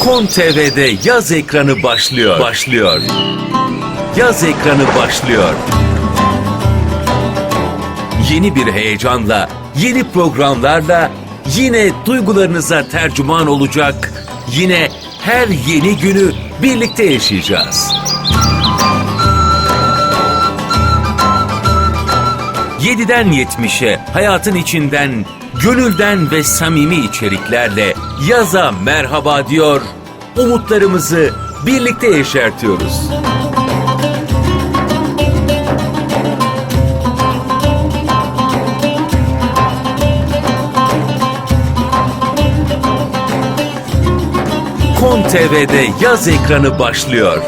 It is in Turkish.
Kon TV'de yaz ekranı başlıyor. Başlıyor. Yaz ekranı başlıyor. Yeni bir heyecanla, yeni programlarla yine duygularınıza tercüman olacak. Yine her yeni günü birlikte yaşayacağız. 7'den 70'e hayatın içinden, gönülden ve samimi içeriklerle yaza merhaba diyor. Umutlarımızı birlikte yeşertiyoruz. Kon TV'de yaz ekranı başlıyor.